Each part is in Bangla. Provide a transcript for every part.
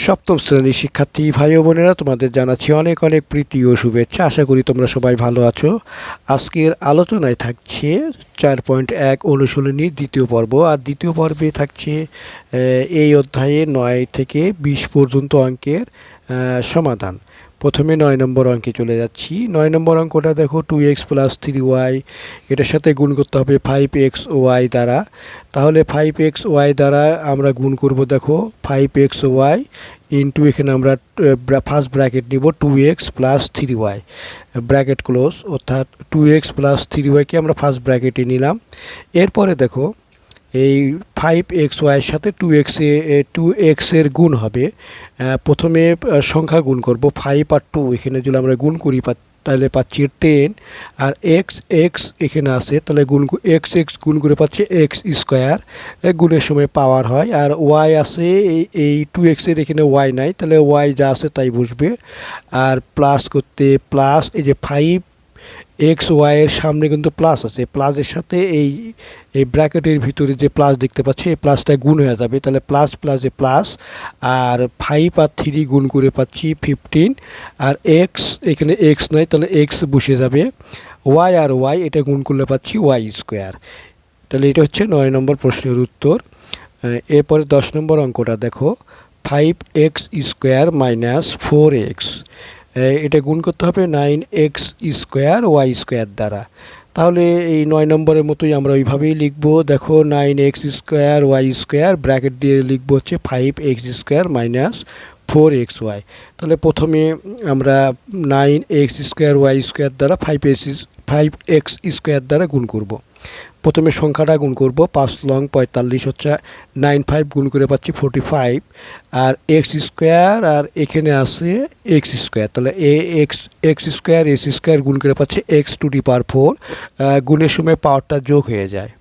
সপ্তম শ্রেণির শিক্ষার্থী ভাই বোনেরা, তোমাদের জানাচ্ছি অনেক অনেক প্রীতি ও শুভেচ্ছা। আশা করি তোমরা সবাই ভালো আছো। আজকের আলোচনায় থাকছে চার পয়েন্ট এক অনুশীলনী দ্বিতীয় পর্ব। আর দ্বিতীয় পর্বে থাকছে এই অধ্যায়ে নয় থেকে বিশ পর্যন্ত অঙ্কের সমাধান। প্রথমে নয় নম্বর অঙ্কে চলে যাচ্ছি। নয় নম্বর অঙ্কটা দেখো two X plus three Y এটার সাথে গুণ করতে হবে ফাইভ এক্স ওয়াই দ্বারা। তাহলে ফাইভ এক্স ওয়াই দ্বারা আমরা গুণ করব দেখো ফাইভ এক্স ওয়াই ইন্টু এখানে আমরা ফার্স্ট ব্র্যাকেট নিব two X plus three Y bracket close অর্থাৎ টু এক্স প্লাস থ্রি ওয়াইকে আমরা ফার্স্ট ব্র্যাকেটে নিলাম। এরপরে দেখো এই ফাইভ এক্স ওয়াইয়ের সাথে টু এক্স এ টু এক্সের গুণ হবে। প্রথমে সংখ্যা গুণ করব ফাইভ আর টু এখানে যদি আমরা গুণ করি তাহলে পাচ্ছি টেন আর এক্স এক্স এখানে আছে, তাহলে গুণ এক্স এক্স গুণ করে পাচ্ছি এক্স স্কোয়ার গুণের সময় পাওয়ার হয়, আর ওয়াই আছে, এই এই টু এক্সের এখানে ওয়াই নাই, তাহলে ওয়াই যা আছে তাই বসবে। আর প্লাস করতে প্লাস এই যে ফাইভ এক্স ওয়াইয়ের সামনে কিন্তু প্লাস আছে। প্লাসের সাথে এই এই ব্র্যাকেটের ভিতরে যে প্লাস দেখতে পাচ্ছি, এই প্লাসটা গুণ হয়ে যাবে। তাহলে প্লাস প্লাসে প্লাস আর ফাইভ আর থ্রি গুণ করে পাচ্ছি ফিফটিন আর এক্স এখানে এক্স নাই, তাহলে এক্স বসে যাবে। ওয়াই আর ওয়াই এটা গুণ করলে পাচ্ছি ওয়াই স্কোয়ার তাহলে এটা হচ্ছে নয় নম্বর প্রশ্নের উত্তর। এরপরে দশ নম্বর অঙ্কটা দেখো। Five X square minus four X এটা গুণ করতে হবে nine X square Y square দ্বারা। তাহলে এই নয় নম্বরের মতোই আমরা ওইভাবেই লিখব। দেখো nine X square Y square, bracket দিয়ে লিখব হচ্ছে five X square minus four X Y. তাহলে প্রথমে আমরা nine X square Y square দ্বারা five X five X square দ্বারা গুণ করব। প্রথমে সংখ্যাটা গুণ করব, পাঁচ লং পঁয়তাল্লিশ হচ্ছে নাইন ফাইভ গুণ করে পাচ্ছি ফোরটি ফাইভ আর এক্স স্কোয়ার আর এখানে আছে এক্স স্কোয়ার তাহলে এ X X square X square গুণ করে পাচ্ছি X to the power four গুণের সময় পাওয়ারটা যোগ হয়ে যায়।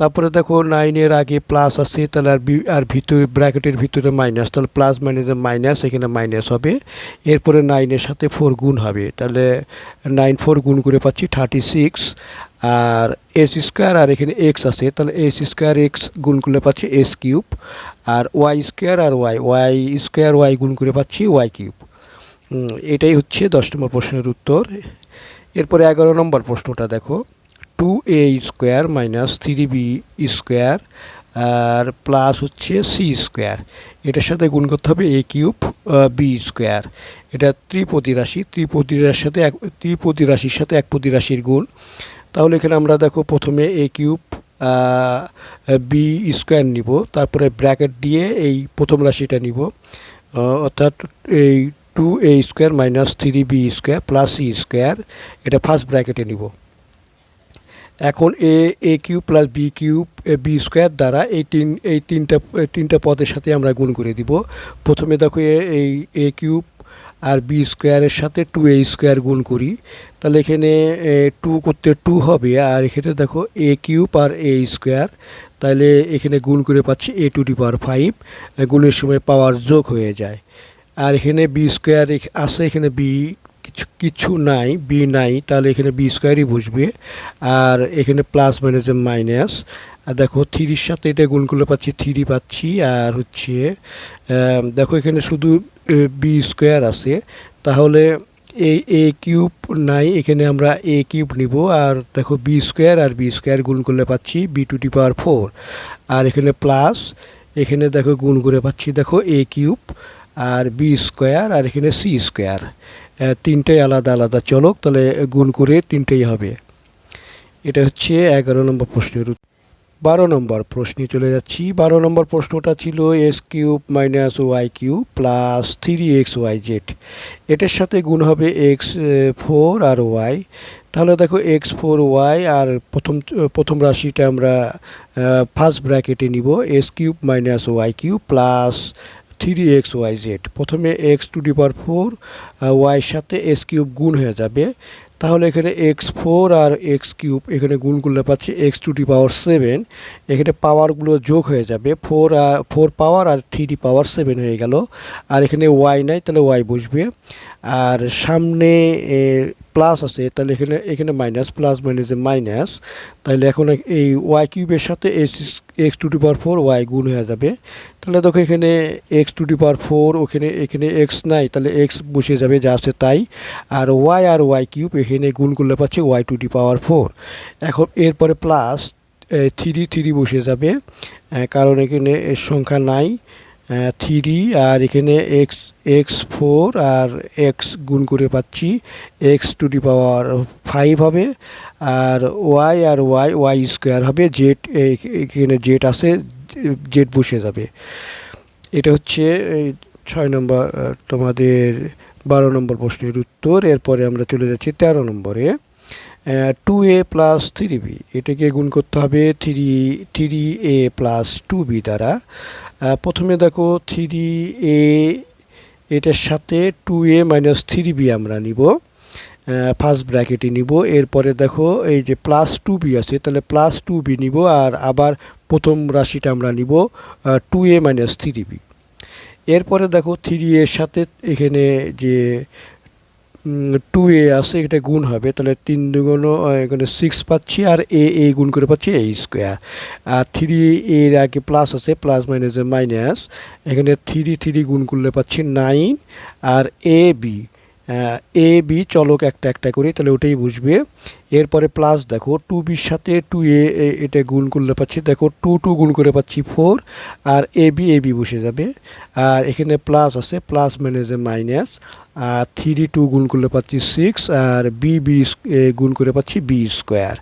তারপরে দেখো নাইনের আগে প্লাস আছে, তাহলে আর আর ভিতরে, ব্র্যাকেটের ভিতরে মাইনাস তাহলে প্লাস মাইনাসে মাইনাস এখানে মাইনাস হবে, এরপরে নাইনের সাথে ফোর গুণ হবে, তাহলে নাইন ফোর গুণ করে পাচ্ছি থার্টি সিক্স আর এস স্কোয়ার আর এখানে এক্স আছে, তাহলে এস স্কোয়ার এক্স গুণ করলে পাচ্ছি এস কিউব আর ওয়াই স্কোয়ার আর ওয়াই ওয়াই স্কোয়ার ওয়াই গুণ করে পাচ্ছি ওয়াই কিউব এটাই হচ্ছে দশ নম্বর প্রশ্নের উত্তর। এরপরে এগারো নম্বর প্রশ্নটা দেখো two a square minus three b square R plus হচ্ছে সি স্কোয়ার এটার সাথে গুণ করতে হবে এ কিউব বি স্কোয়ার এটা ত্রিপতি রাশি ত্রিপতি রাশির সাথে এক ত্রিপতি রাশির সাথে এক প্রতি রাশির গুণ। তাহলে এখানে আমরা দেখো প্রথমে এ কিউব বি স্কোয়ার নিব, তারপরে ব্র্যাকেট দিয়ে এই প্রথম রাশিটা নিব অর্থাৎ এই two a square minus three b square plus c square এটা ফার্স্ট ব্র্যাকেটে নিব। এখন a a cube plus b cube b square দ্বারা এই তিন, এই তিনটা তিনটা পদের সাথে আমরা গুণ করে দিব। প্রথমে দেখো এই এ কিউব আর বি স্কোয়ারের সাথে টু এ স্কোয়ার গুণ করি, তাহলে এখানে টু করতে টু হবে, আর এখানে দেখো এ কিউব আর এ স্কোয়ার তাহলে এখানে গুণ করে পাচ্ছি a to the power five গুণের সময় পাওয়ার যোগ হয়ে যায়। আর এখানে বি স্কোয়ার আছে, এখানে বি কিছু কিছু নাই বি নাই, তাহলে এখানে বি স্কোয়ারই বসবে, আর এখানে প্লাস মাইনাসে মাইনাস আর দেখো থ্রির সাথে এটা গুণ করলে পাচ্ছি থ্রি পাচ্ছি, আর হচ্ছে দেখো এখানে শুধু বি স্কোয়ার আছে, তাহলে এ এ কিউব নাই, এখানে আমরা এ কিউব নিব, আর দেখো বি স্কোয়ার আর বি স্কোয়ার গুণ করলে পাচ্ছি b to the power four আর এখানে প্লাস এখানে দেখো গুণ করে পাচ্ছি দেখো এ কিউব আর বি স্কোয়ার আর এখানে সি স্কোয়ার তিনটাই আলাদা আলাদা চলক, তাহলে গুণ করে তিনটেই হবে। এটা হচ্ছে এগারো নম্বর প্রশ্নের বারো নম্বর প্রশ্নে চলে যাচ্ছি। বারো নম্বর প্রশ্নটা ছিল x cube minus y cube plus three x y z এটার সাথে গুণ হবে এক্স ফোর আর ওয়াই তাহলে দেখো এক্স ফোর ওয়াই আর প্রথম প্রথম রাশিটা আমরা ফার্স্ট ব্র্যাকেটে নিব। X cube minus y cube plus three x y z প্রথমে x to the power four ওয়াইয়ের সাথে এস কিউব গুণ হয়ে যাবে। তাহলে এখানে এক্স ফোর আর এক্স কিউব এখানে গুণ করলে পাচ্ছি x to the power seven. এখানে পাওয়ারগুলো যোগ হয়ে যাবে। ফোর আর ফোর পাওয়ার আর থ্রি পাওয়ার সেভেন হয়ে গেল। আর এখানে ওয়াই নাই, তাহলে ওয়াই বসবে। আর সামনে প্লাস আছে, তাহলে এখানে এখানে মাইনাস প্লাস মাইনাসে মাইনাস তাহলে এখন এই ওয়াই কিউবের সাথে x x to the power four y গুণ হয়ে যাবে। তাহলে দেখো এখানে x to the power four ওখানে, এখানে এক্স নাই, তাহলে এক্স বসে যাবে, যা আছে তাই। আর ওয়াই আর ওয়াই কিউব এখানে গুণ করলে পাচ্ছি y to the power four এখন এরপরে প্লাস থ্রি থ্রি বসে যাবে কারণ এখানে সংখ্যা নাই। থ্রি আর এখানে এক্স এক্স ফোর আর এক্স গুণ করে পাচ্ছি। X to the power five হবে আর ওয়াই আর ওয়াই ওয়াই স্কোয়ার হবে। জেড এখানে জেড আছে, জেড বসে যাবে। এটা হচ্ছে ছয় নম্বর তোমাদের বারো নম্বর প্রশ্নের উত্তর। এরপরে আমরা চলে যাচ্ছি তেরো নম্বরে। Two a plus three b এটাকে গুণ করতে হবে three three a plus two b দ্বারা। প্রথমে দেখো থ্রি এ এটার সাথে two a minus three b আমরা নিব। ফার্স্ট ব্র্যাকেটে নিব। এরপরে দেখো এই যে প্লাস টু বি আছে, তাহলে প্লাস টু বি নিব আর আবার প্রথম রাশিটা আমরা নিব two a minus three b এরপরে দেখো থ্রি এর সাথে এখানে যে টু এ আছে এটা গুণ হবে। তাহলে তিন দুগুণ এখানে সিক্স পাচ্ছি, আর এ এ গুণ করে পাচ্ছি এ স্কোয়ার আর থ্রি এর আগে প্লাস আছে প্লাস মাইনাসে মাইনাস এখানে থ্রি থ্রি গুণ করলে পাচ্ছি নাইন আর এ বি এ বি চলক একটা একটা করি, তাহলে ওটাই বুঝবে। এরপরে প্লাস দেখো টু বির সাথে টু এ, এটা গুণ করলে পাচ্ছি, দেখো টু টু গুণ করে পাচ্ছি ফোর আর এ বি এ বি বসে যাবে। আর এখানে প্লাস আছে প্লাস মাইনাসে মাইনাস থ্রি টু গুণ করলে পাচ্ছি সিক্স আর বি বি গুণ করে পাচ্ছি বি স্কোয়ার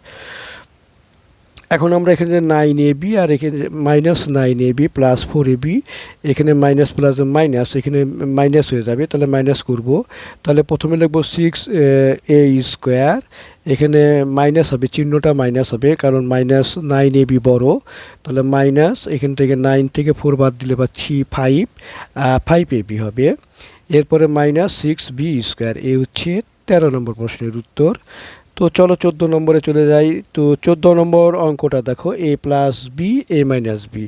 এখন আমরা এখানে নাইন এ বি আর এখানে minus nine a b plus four a b এখানে মাইনাস প্লাস মাইনাস এখানে মাইনাস হয়ে যাবে, তাহলে মাইনাস করব। তাহলে প্রথমে লিখব সিক্স এ স্কোয়ার এখানে মাইনাস হবে, চিহ্নটা মাইনাস হবে, কারণ মাইনাস নাইন এ বি বড়ো। তাহলে মাইনাস এখান থেকে নাইন থেকে ফোর বাদ দিলে পাচ্ছি ফাইভ ফাইভ এ বি হবে। এরপরে মাইনাস সিক্স বি স্কোয়ার, এ হচ্ছে তেরো নম্বর প্রশ্নের উত্তর। তো চলো চোদ্দ নম্বরে চলে যাই। তো চোদ্দ নম্বর অঙ্কটা দেখো, a plus b, a minus b.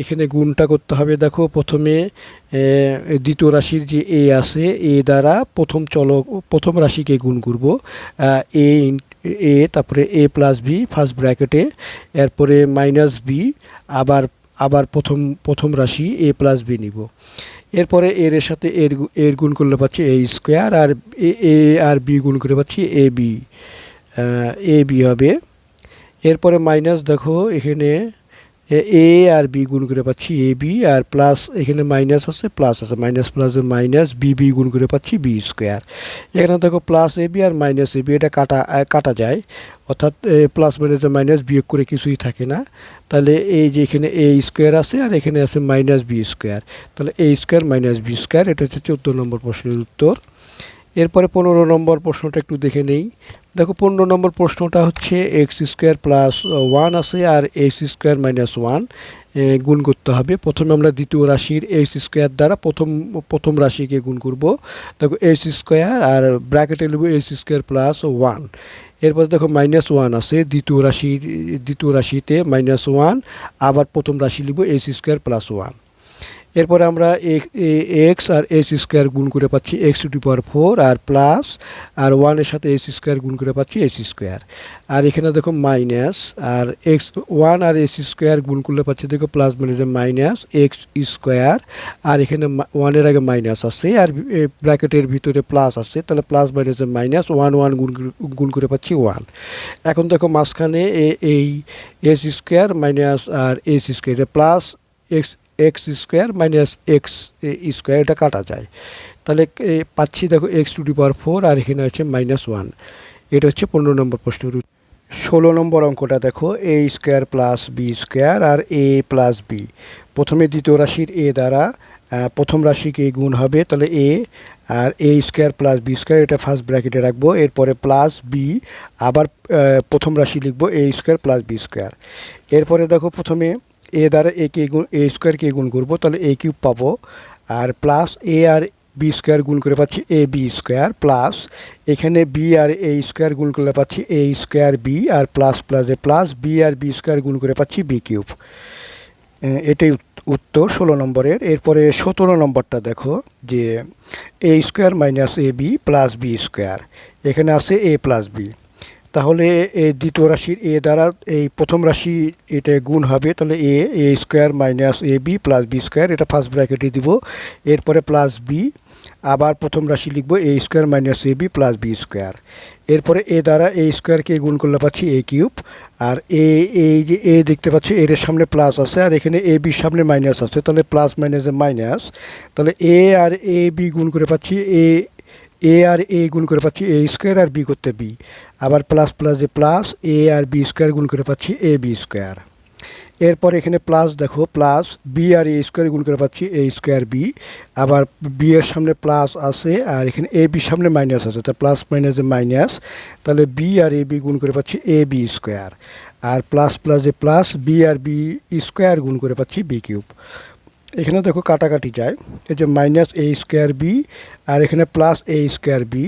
এখানে গুণটা করতে হবে দেখো প্রথমে দ্বিতীয় রাশির যে এ আছে, এ দ্বারা প্রথম চলক প্রথম রাশিকে গুণ করব। এ এ, তারপরে এ প্লাস বি, ফার্স্ট ব্র্যাকেটে, এরপরে মাইনাস বি, আবার আবার প্রথম প্রথম রাশি এ প্লাস বি নিব। এরপরে এর এর সাথে এর এর গুণ করলে পাচ্ছি এ স্কোয়ার আর এ আর বি গুণ করে পাচ্ছি এ বি। এ বি হবে। এরপরে মাইনাস দেখো, এখানে এ আর বি গুণ করে পাচ্ছি, এ বি, আর প্লাস এখানে মাইনাস আছে প্লাস আছে minus plus minus b b গুণ করে পাচ্ছি, বি স্কোয়ার এখানে দেখো প্লাস এ বি আর মাইনাস এ বি, এটা কাটা কাটা যায়। অর্থাৎ প্লাস মাইনাসে মাইনাস বিয়োগ করে কিছুই থাকে না। তাহলে এই যে এখানে এ স্কোয়ার আছে, আর এখানে আছে মাইনাস বি স্কোয়ার তাহলে a square minus b square এটা হচ্ছে চোদ্দ নম্বর প্রশ্নের উত্তর। এরপরে পনেরো নম্বর প্রশ্নটা একটু দেখে নেই। দেখো, পনেরো নম্বর প্রশ্নটা হচ্ছে এক্স স্কোয়ার প্লাস ওয়ান আছে আর এক্স স্কোয়ার মাইনাস ওয়ান গুণ করতে হবে। প্রথমে আমরা দ্বিতীয় রাশির এক্স স্কোয়ার দ্বারা প্রথম প্রথম রাশিকে গুণ করব। দেখো এক্স স্কোয়ার আর ব্র্যাকেটে নেব এক্স স্কোয়ার প্লাস ওয়ান এরপর দেখো মাইনাস ওয়ান আছে, দ্বিতীয় রাশির, দ্বিতীয় রাশিতে মাইনাস ওয়ান আবার প্রথম রাশি লিখব এক্স স্কোয়ার প্লাস ওয়ান এরপরে আমরা এক্স আর এক্স স্কোয়ার গুণ করে পাচ্ছি এক্স টু পাওয়ার ফোর আর প্লাস আর ওয়ানের সাথে এক্স স্কোয়ার গুণ করে পাচ্ছি এক্স স্কোয়ার। আর এখানে দেখো মাইনাস আর এক্স ওয়ান আর এক্স স্কোয়ার গুণ করলে পাচ্ছি দেখো প্লাস মানে মাইনাস এক্স স্কোয়ার। আর এখানে ওয়ানের আগে মাইনাস আছে আর ব্র্যাকেটের ভিতরে প্লাস আছে, তাহলে প্লাস মাইনাসে মাইনাস ওয়ান ওয়ান গুণ গুণ করে পাচ্ছি ওয়ান। এখন দেখো মাঝখানে এই এক্স স্কোয়ার মাইনাস আর x square plus x x square minus x square এটা কাটা যায়। তাহলে পাচ্ছি দেখো x to the power four আর এখানে আছে মাইনাস ওয়ান এটা হচ্ছে পনেরো নম্বর প্রশ্নের। ষোলো নম্বর অঙ্কটা দেখো a square plus b square R a plus b প্রথমে দ্বিতীয় রাশির এ দ্বারা প্রথম রাশিকে গুণ হবে, তাহলে a R a square plus b square এটা ফার্স্ট ব্র্যাকেটে রাখব, এরপরে প্লাস বি আবার প্রথম রাশি লিখব a square plus b square এরপরে দেখো প্রথমে এ দ্বারা এ কে গুণ, এ স্কোয়ারকে গুণ করব, তাহলে এ কিউব পাবো। আর প্লাস এ আর বি স্কোয়ার গুণ করে পাচ্ছি এ বি স্কোয়ার প্লাস এখানে বি আর এ স্কোয়ার গুণ করলে পাচ্ছি এ স্কোয়ার বি, আর প্লাস প্লাস এ প্লাস বি আর বি স্কোয়ার গুণ করে পাচ্ছি বি কিউব। এটাই উত- উত্তর ষোলো নম্বরের। এরপরে সতেরো নম্বরটা দেখো, যে a square minus a b plus b square. এখানে আছে এ প্লাস বি। তাহলে এই দ্বিতীয় রাশির এ দ্বারা এই প্রথম রাশি এটা গুণ হবে, তাহলে a a square minus a b plus b square, এটা ফার্স্ট ব্র্যাকেটে দিব। এরপরে প্লাস বি, আবার প্রথম রাশি লিখব a square minus a b plus b square. এরপরে এ দ্বারা এ স্কোয়ারকে গুণ করলে পাচ্ছি এ কিউব, আর এ এই যে এ দেখতে পাচ্ছি এর সামনে প্লাস আছে, আর এখানে এ বির সামনে মাইনাস আছে, তাহলে প্লাস মাইনাসে মাইনাস, তাহলে এ আর এ বি গুণ করে পাচ্ছি এ এ আর এ গুণ করে পাচ্ছি এ স্কোয়ার আর বি করতে বি আবার প্লাস প্লাস যে প্লাস এ আর বি স্কোয়ার গুণ করে পাচ্ছি এ বি স্কোয়ার এরপর এখানে প্লাস দেখো প্লাস বি আর এ স্কোয়ার গুণ করে পাচ্ছি এ স্কোয়ার বি আবার বি এর সামনে প্লাস আছে আর এখানে এ বির সামনে মাইনাস আছে তা প্লাস মাইনাসে মাইনাস তাহলে বি আর এ বি গুণ করে পাচ্ছি এ বি স্কোয়ার আর প্লাস প্লাস যে প্লাস বি আর বি স্কোয়ার গুণ করে পাচ্ছি বি কিউব এখানে দেখো কাটাকাটি যায়। এই যে মাইনাস এ স্কোয়ার বি আর এখানে plus a square b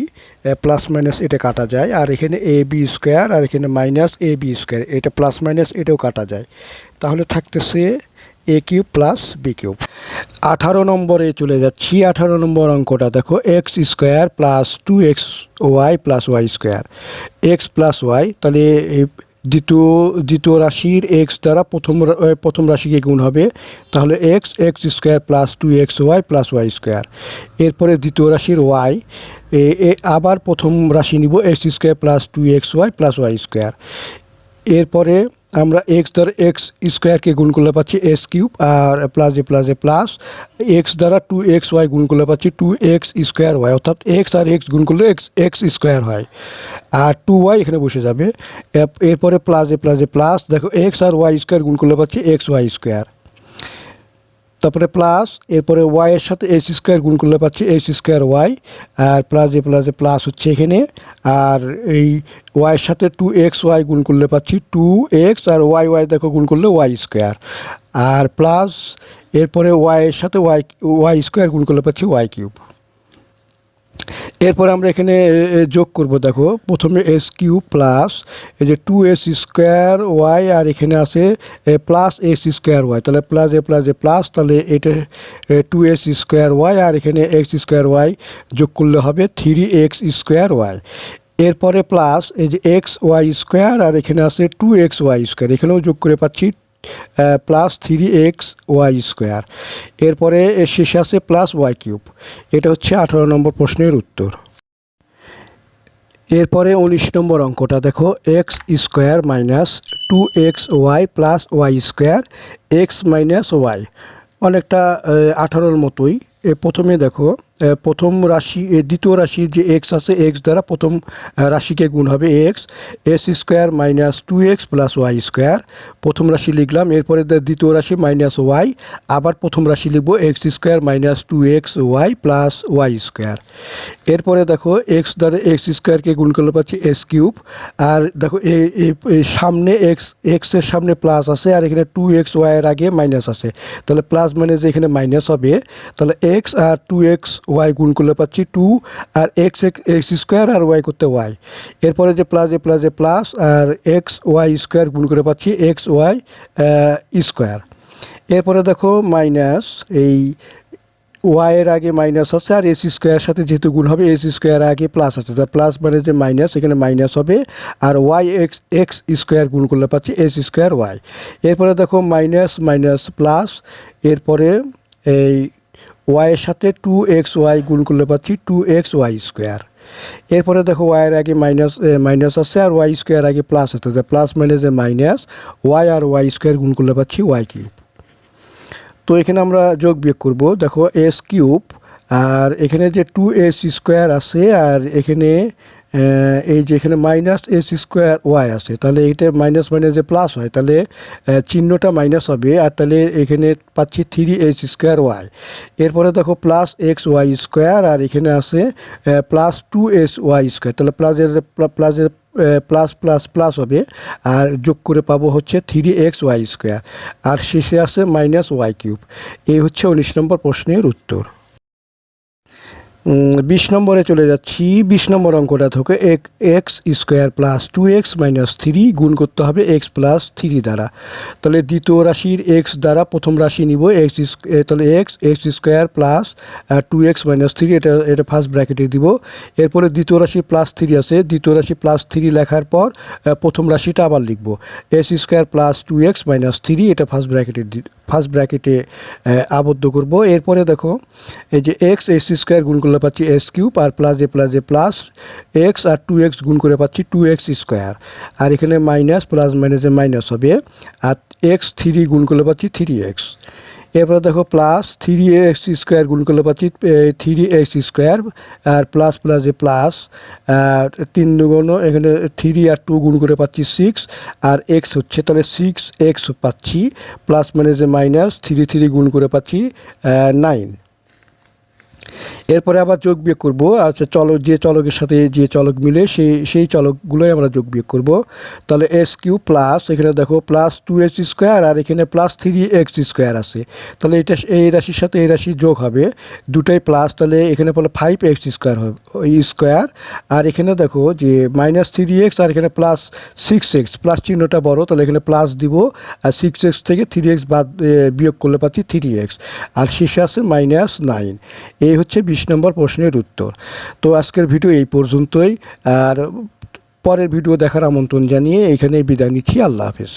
plus minus এটা কাটা যায়। আর এখানে এ বি স্কোয়ার আর এখানে মাইনাস এ বি স্কোয়ার এটা প্লাস মাইনাস এটাও কাটা যায়। তাহলে থাকতেছে a cube plus b cube আঠারো নম্বরে চলে যাচ্ছি। আঠারো নম্বর অঙ্কটা দেখো x square plus two x y plus y square x plus y তাহলে দ্বিতীয় দ্বিতীয় রাশির এক্স দ্বারা প্রথম প্রথম রাশিকে গুণ হবে, তাহলে x x square plus two x y plus y square এরপরে দ্বিতীয় রাশির ওয়াই আবার প্রথম রাশি নিব x square plus two x y plus y square এরপরে আমরা এক্স দ্বারা এক্স স্কোয়ারকে গুণ করলে পাচ্ছি এক্স কিউব আর প্লাস এ প্লাস এ প্লাস এক্স দ্বারা টু এক্স ওয়াই গুণ করলে পাচ্ছি টু এক্স স্কোয়ার ওয়াই অর্থাৎ এক্স আর এক্স গুণ করলে এক্স এক্স স্কোয়ার হয় আর টু ওয়াই এখানে বসে যাবে। এরপরে প্লাস এ প্লাস এ প্লাস দেখো এক্স আর ওয়াই স্কোয়ার গুণ করলে পাচ্ছি এক্স ওয়াই স্কোয়ার তারপরে প্লাস এরপরে ওয়াই এর সাথে এইচ স্কোয়ার গুণ করলে পাচ্ছি এইচ স্কোয়ার ওয়াই আর প্লাস এ প্লাস প্লাস হচ্ছে এখানে, আর এই ওয়াইয়ের সাথে টু এক্স ওয়াই গুণ করলে পাচ্ছি টু এক্স আর ওয়াই ওয়াই দেখো গুণ করলে ওয়াই স্কোয়ার আর প্লাস এরপরে ওয়াইয়ের সাথে ওয়াই ওয়াই স্কোয়ার গুণ করলে পাচ্ছি ওয়াই কিউব এরপরে আমরা এখানে যোগ করব, দেখো। প্রথমে এস কিউ প্লাস, এই যে টু এস স্কোয়ার ওয়াই, আর এখানে আছে প্লাস এস স্কোয়ার ওয়াই। তাহলে প্লাস এ প্লাস এ, প্লাস, তাহলে এটা টু এস স্কোয়ার ওয়াই, আর এখানে এক্স স্কোয়ার ওয়াই যোগ করলে হবে থ্রি এক্স স্কোয়ার ওয়াই। এরপরে প্লাস, এই যে এক্স ওয়াই স্কোয়ার, আর এখানে আছে টু এক্স ওয়াই স্কোয়ার। এখানেও যোগ করে পাচ্ছি plus three x y square এরপরে এর শেষে আছে প্লাস ওয়াই কিউব এটা হচ্ছে আঠারো নম্বর প্রশ্নের উত্তর। এরপরে উনিশ নম্বর অঙ্কটা দেখো x square minus two x y plus y square x minus y অনেকটা আঠারোর মতোই। প্রথমে দেখো প্রথম রাশি দ্বিতীয় রাশি যে এক্স আছে এক্স দ্বারা প্রথম রাশিকে গুণ হবে x x square minus two x plus y square প্রথম রাশি লিখলাম, এরপরে দ্বিতীয় রাশি মাইনাস ওয়াই আবার প্রথম রাশি লিখব x square minus two x y plus y square এরপরে দেখো এক্স দ্বারা এক্স স্কোয়ারকে গুণ করলে পাচ্ছি এক্স কিউব আর দেখো সামনে এক্স এক্সের সামনে প্লাস আছে, আর এখানে টু এক্স ওয়াইয়ের আগে মাইনাস আছে। তাহলে প্লাস মাইনাস এখানে মাইনাস হবে, তাহলে এক্স আর টু এক্স ওয়াই গুণ করলে পাচ্ছি টু, আর এক্স এক্স স্কোয়ার আর ওয়াই করতে ওয়াই। এরপরে যে প্লাস এ প্লাস এ প্লাস আর এক্স ওয়াই স্কোয়ার গুণ করে পাচ্ছি এক্স ওয়াই স্কোয়ার। এরপরে দেখো মাইনাস এই ওয়াই এর আগে মাইনাস আছে আর এস স্কোয়ার সাথে যেহেতু গুণ হবে এস স্কোয়ার আগে প্লাস আছে। তার প্লাস মানে যে মাইনাস এখানে মাইনাস হবে, আর ওয়াই এক্স এক্স স্কোয়ার গুণ করলে পাচ্ছি এস স্কোয়ার ওয়াই এরপরে দেখো মাইনাস মাইনাস প্লাস এরপরে এই ওয়াইয়ের সাথে টু এক্স ওয়াই গুণ করলে পাচ্ছি টু এক্স ওয়াই স্কোয়ার এরপরে দেখো ওয়াইয়ের আগে মাইনাস মাইনাস আছে আর ওয়াই স্কোয়ার আগে প্লাস আছে। প্লাস মাইনাসে মাইনাস ওয়াই আর ওয়াই স্কোয়ার গুণ করলে পাচ্ছি ওয়াই কিউব তো এখানে আমরা যোগ বিয়োগ করব। দেখো এস কিউব আর এখানে যে টু এস স্কোয়ার আছে, আর এখানে এই যে এখানে মাইনাস এস স্কোয়ার ওয়াই আছে, তাহলে এটা মাইনাস মাইনাস যে প্লাস হয়, তাহলে চিহ্নটা মাইনাস হবে, আর তাহলে এখানে পাচ্ছি থ্রি এস স্কোয়ার ওয়াই এরপরে দেখো প্লাস এক্স ওয়াই স্কোয়ার আর এখানে আছে plus two x y square তাহলে প্লাসের প্লাসের প্লাস প্লাস প্লাস হবে, আর যোগ করে পাবো হচ্ছে থ্রি এক্স ওয়াই স্কোয়ার আর শেষে আছে মাইনাস ওয়াই কিউব এই হচ্ছে উনিশ নম্বর প্রশ্নের উত্তর। বিশ নম্বরে চলে যাচ্ছি। বিশ নম্বর অঙ্কটা থেকে এক x square plus two x minus three গুণ করতে হবে এক্স প্লাস থ্রি দ্বারা। তাহলে দ্বিতীয় রাশির এক্স দ্বারা প্রথম রাশি নিব এক্স তাহলে x x square plus two x minus three এটা এটা ফার্স্ট ব্র্যাকেটে দিব। এরপরে দ্বিতীয় রাশি প্লাস থ্রি আছে, দ্বিতীয় রাশি প্লাস থ্রি লেখার পর প্রথম রাশিটা আবার লিখব। X square plus two x minus three এটা ফার্স্ট ব্র্যাকেটে ফার্স্ট ব্র্যাকেটে আবদ্ধ করব। এরপরে দেখো, এই যে এক্স এক্স স্কোয়ার গুণ করলে পাচ্ছি এস কিউব আর প্লাস এ প্লাস এ প্লাস এক্স আর টু এক্স গুণ করে পাচ্ছি টু এক্স স্কোয়ার আর এখানে মাইনাস প্লাস মাইনাসে মাইনাস হবে, আর এক্স থ্রি গুণ করলে পাচ্ছি থ্রি এক্স। এরপরে দেখো প্লাস থ্রি এক্স স্কোয়ার গুণ করলে পাচ্ছি থ্রি এক্স স্কোয়ার আর প্লাস প্লাস এ প্লাস তিন দুগুণ এখানে থ্রি আর টু গুণ করে পাচ্ছি সিক্স আর এক্স হচ্ছে তাহলে সিক্স এক্স পাচ্ছি প্লাস যে মাইনাস থ্রি থ্রি গুণ করে পাচ্ছি নাইন এরপরে আবার যোগ বিয়োগ করব। আচ্ছা চলক, যে চলকের সাথে যে চলক মিলে সেই সেই চলকগুলোই আমরা যোগ বিয়োগ করব। তাহলে এস কিউ প্লাস, এখানে দেখো প্লাস টু এক্স স্কোয়ার আর এখানে প্লাস থ্রি এক্স স্কোয়ার আছে। তাহলে এটা, এই রাশির সাথে এই রাশি যোগ হবে। দুটাই প্লাস, তাহলে এখানে বলে ফাইভ এক্স স্কোয়ার হবে স্কোয়ার। আর এখানে দেখো যে মাইনাস থ্রি এক্স আর এখানে প্লাস সিক্স এক্স, প্লাস চিহ্নটা বড়, তাহলে এখানে প্লাস দিব। আর সিক্স এক্স থেকে থ্রি এক্স বাদ বিয়োগ করলে পাচ্ছি থ্রি এক্স। আর শেষে আছে মাইনাস নাইন। এই হচ্ছে বিশ নম্বর প্রশ্নের উত্তর। তো আজকের ভিডিও এই পর্যন্তই। আর পরের ভিডিও দেখার আমন্ত্রণ জানিয়ে এখানেই বিদায় নিচ্ছি। আল্লাহ হাফিজ।